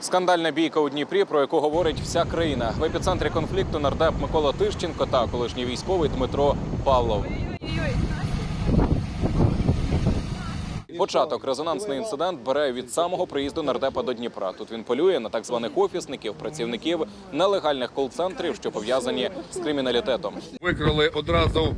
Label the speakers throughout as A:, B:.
A: Скандальна бійка у Дніпрі, про яку говорить вся країна. В епіцентрі конфлікту нардеп Микола Тищенко та колишній військовий Дмитро Павлов. Початок резонансний інцидент бере від самого приїзду нардепа до Дніпра. Тут він полює на так званих офісників, працівників нелегальних кол-центрів, що пов'язані з криміналітетом.
B: Викрили одразу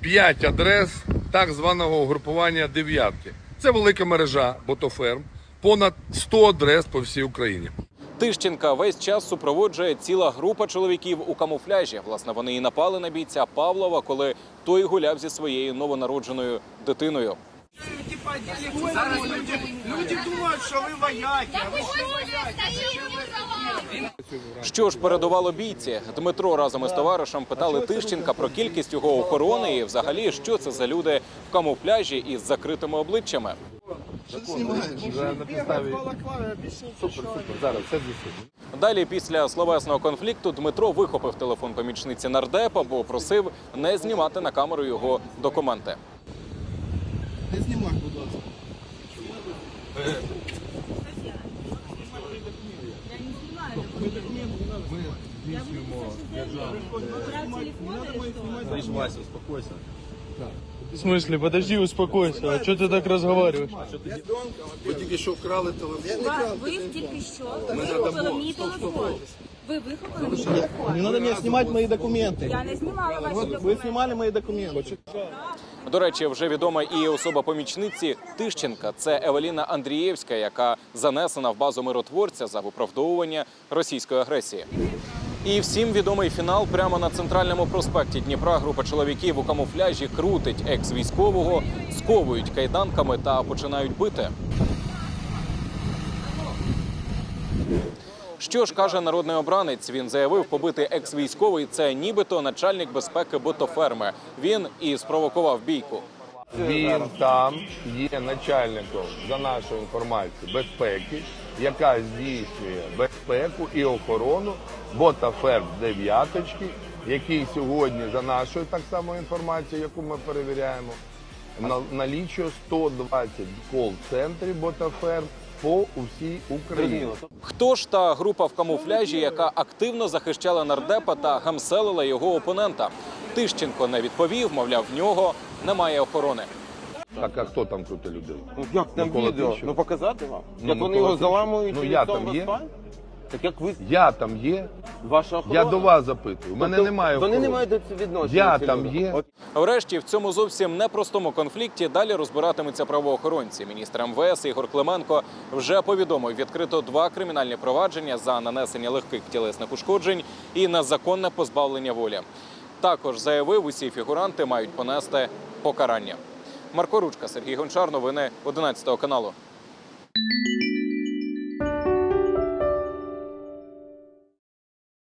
B: 5 адрес так званого угрупування дев'ятки. Це велика мережа ботоферм, понад 100 адрес по всій Україні.
A: Тищенка весь час супроводжує ціла група чоловіків у камуфляжі. Власне, вони і напали на бійця Павлова, коли той гуляв зі своєю новонародженою дитиною.
C: Зараз люди, люди думають, що ви вояки. а ви
A: Що ж передувало бійці? Дмитро разом із товаришем питали Тищенка про кількість його охорони і взагалі, що це за люди в камуфляжі із закритими обличчями.
B: На підставі супер, супер. Зараз все з'ясуємо.
A: Далі, після словесного конфлікту, Дмитро вихопив телефон помічниці нардепа, бо просив не знімати на камеру його документи.
C: Не знімай, будь ласка.
D: В смысле? Подожди, успокойся. А что ты так разговариваешь?
C: Ви тільки що вкрали телефон.
E: Ви тільки що вихопили мій телефон. Ви вихопили мій телефон.
D: Не надо меня снимать мои документы.
E: Я не знімала ваші
D: Вы
E: документи.
D: снимали мои документы.
A: До речі, вже відома і особа помічниці Тищенка. Це Евеліна Андрієвська, яка занесена в базу миротворця за виправдовування російської агресії. І всім відомий фінал прямо на центральному проспекті Дніпра. Група чоловіків у камуфляжі крутить екс-військового, сковують кайданками та починають бити. Що ж каже народний обранець? Він заявив, побитий екс-військовий це нібито начальник безпеки ботоферми. Він і спровокував бійку.
B: Він там є начальником, за нашою інформацією, безпеки, яка здійснює безпеку і охорону ботаферм дев'яточки, який сьогодні, за нашою так само інформацією, яку ми перевіряємо, на- налічує 120 кол-центрів ботаферм по усій Україні.
A: Хто ж та група в камуфляжі, яка активно захищала нардепа та гамселила його опонента? Тищенко не відповів, мовляв, в нього немає охорони.
B: Так а хто там крути людей?
F: Ну як там
B: Микола
F: відео?
B: Тищенко.
F: Ну показати вам?
B: Ну,
F: як вони його
B: Тищенко.
F: заламують
B: Ну,
F: і
B: я
F: лицом
B: там є.
F: розпалюють? Так як ви
B: Я там є.
F: ваша охорона?
B: Я до вас запитую. У мене
F: Тобто
B: немає.
F: Вони не
B: охорони.
F: мають до цього відношення.
B: Я
F: ці
B: там
F: люди.
B: є.
A: Врешті в цьому зовсім непростому конфлікті далі розбиратимуться правоохоронці. Міністр МВС Ігор Клименко вже повідомив відкрито два кримінальні провадження за нанесення легких тілесних ушкоджень і незаконне позбавлення волі. Також заявив, усі фігуранти мають понести покарання. Марко Ручка, Сергій Гончар, новини 11 каналу.